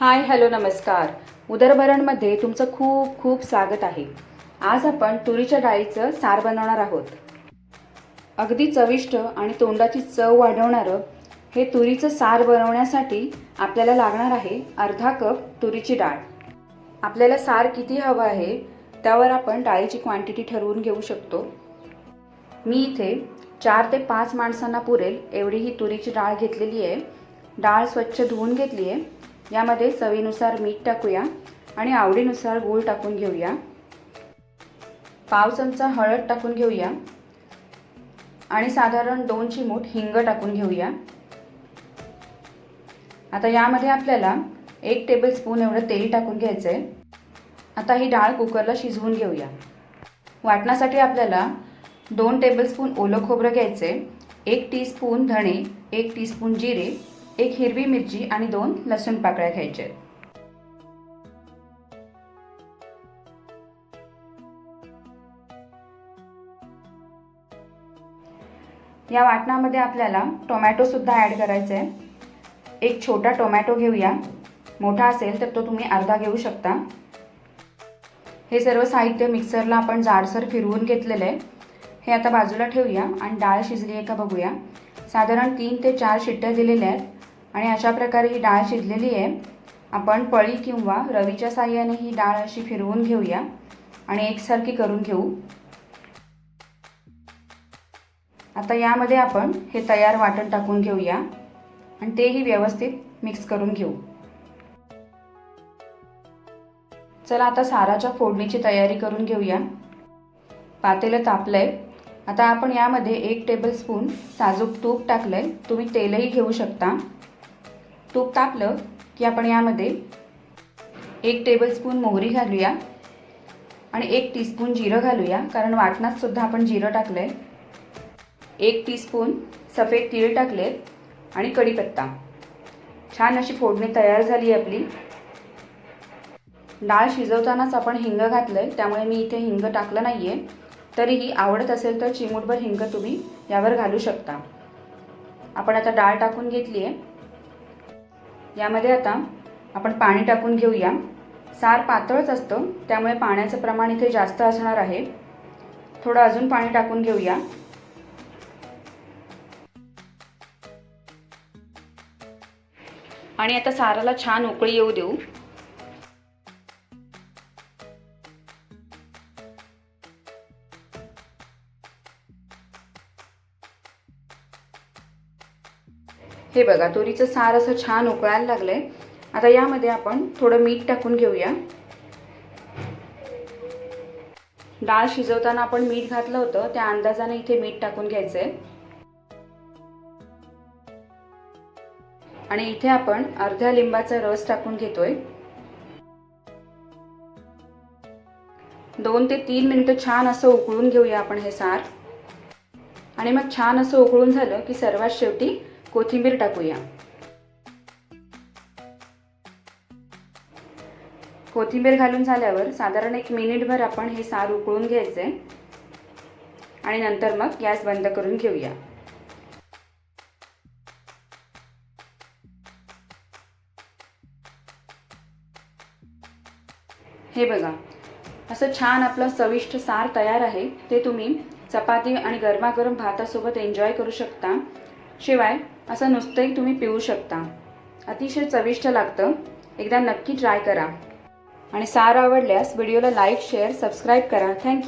Hi hello नमस्कार. उदरभरणमध्ये तुमचं खूप खूप स्वागत आहे. आज आपण तुरीच्या डाळीचं सार बनवणार आहोत. अगदी चविष्ट आणि तोंडाची चव वाढवणारं हे तुरीचं सार बनवण्यासाठी आपल्याला लागणार आहे अर्धा कप तुरीची डाळ. आपल्याला सार किती हवं आहे त्यावर आपण डाळीची क्वांटिटी ठरवून घेऊ शकतो. मी इथे चार ते पाच माणसांना पुरेल एवढी ही तुरीची डाळ घेतलेली आहे. डाळ स्वच्छ धुवून घेतली आहे. यामध्ये चवीनुसार मीठ टाकूया आणि आवडीनुसार गूळ टाकून घेऊया. पाव चमचा हळद टाकून घेऊया. आणि साधारण दोन चिमूट हिंग टाकून घेऊया. आता यामध्ये आपल्याला एक टेबलस्पून एवढं तेल टाकून घ्यायचं आहे आता ही डाळ कुकरला शिजवून घेऊया. वाटण्यासाठी आपल्याला दोन टेबलस्पून ओलं खोबरं घ्यायचं आहे एक टीस्पून धणे एक टीस्पून जिरे एक हिरवी मिरची आणि दोन लसूण पाकळ्या घ्यायच्या आहेत या वाटणामध्ये आपल्याला टोमॅटोसुद्धा ॲड करायचं आहे. एक छोटा टोमॅटो घेऊया. मोठा असेल तर तो तुम्ही अर्धा घेऊ शकता. हे सर्व साहित्य मिक्सरला आपण जाडसर फिरवून घेतलेलं आहे. हे आता बाजूला ठेवूया आणि डाळ शिजली आहे का बघूया. साधारण तीन ते चार शिट्ट्या दिलेल्या आहेत. आणि अशा प्रकारे ही डाळ शिजलेली आहे. आपण पळी किंवा रवीच्या साह्याने ही डाळ अशी फिरवून घेऊया आणि एकसारखी करून घेऊ. आता यामध्ये आपण हे तयार वाटण टाकून घेऊया आणि तेही व्यवस्थित मिक्स करून घेऊ. चला आता साराच्या फोडणीची तयारी करून घेऊया. पातेलं तापलंय. आता आपण यामध्ये एक टेबलस्पून साजूक तूप टाकलंय. तुम्ही तेलही घेऊ शकता. तूप तापलं की आपण यामध्ये एक टेबलस्पून मोहरी घालूया आणि एक टीस्पून जिरं घालूया. कारण वाटणातसुद्धा आपण जिरं टाकलं आहे एक टीस्पून सफेद तीळ टाकले आणि कढीपत्ता. छान अशी फोडणी तयार झाली आहे आपली. डाळ शिजवतानाच आपण हिंग घातलं आहे त्यामुळे मी इथे हिंग टाकलं नाही आहे तरीही आवडत असेल तर चिमूटभर हिंग तुम्ही यावर घालू शकता. आपण आता डाळ टाकून घेतली आहे यामध्ये आता आपण पाणी टाकून घेऊया. सार पातळच असतं त्यामुळे पाण्याचं प्रमाण इथे जास्त असणार आहे. थोडं अजून पाणी टाकून घेऊया. आणि आता साराला छान उकळी येऊ देऊ. हे बघा तुरीचं सार असं छान उकळायला लागलंय. आता यामध्ये आपण थोडं मीठ टाकून घेऊया. डाळ शिजवताना आपण मीठ घातलं होतं त्या अंदाजाने इथे मीठ टाकून घ्यायचंय. आणि इथे आपण अर्ध्या लिंबाचा रस टाकून घेतोय. दोन ते तीन मिनिटं छान असं उकळून घेऊया आपण हे सार. आणि मग छान असं उकळून झालं की सर्वात शेवटी कोथिंबीर टाकूया. कोथिंबीर घालून झाल्यावर साधारण एक मिनिटभर आपण हे सार उकळून घ्यायचंय आणि नंतर मग गॅस बंद करून घेऊया. हे बघा असं छान आपलं चविष्ट सार तयार आहे. ते तुम्ही चपाती आणि गरमागरम भातासोबत एन्जॉय करू शकता. शिवाय असं नुसतंही तुम्ही पिऊ शकता. अतिशय चविष्ट लागतं. एकदा नक्की ट्राय करा. आणि सार आवडल्यास व्हिडिओला लाईक शेअर सबस्क्राईब करा. Thank you.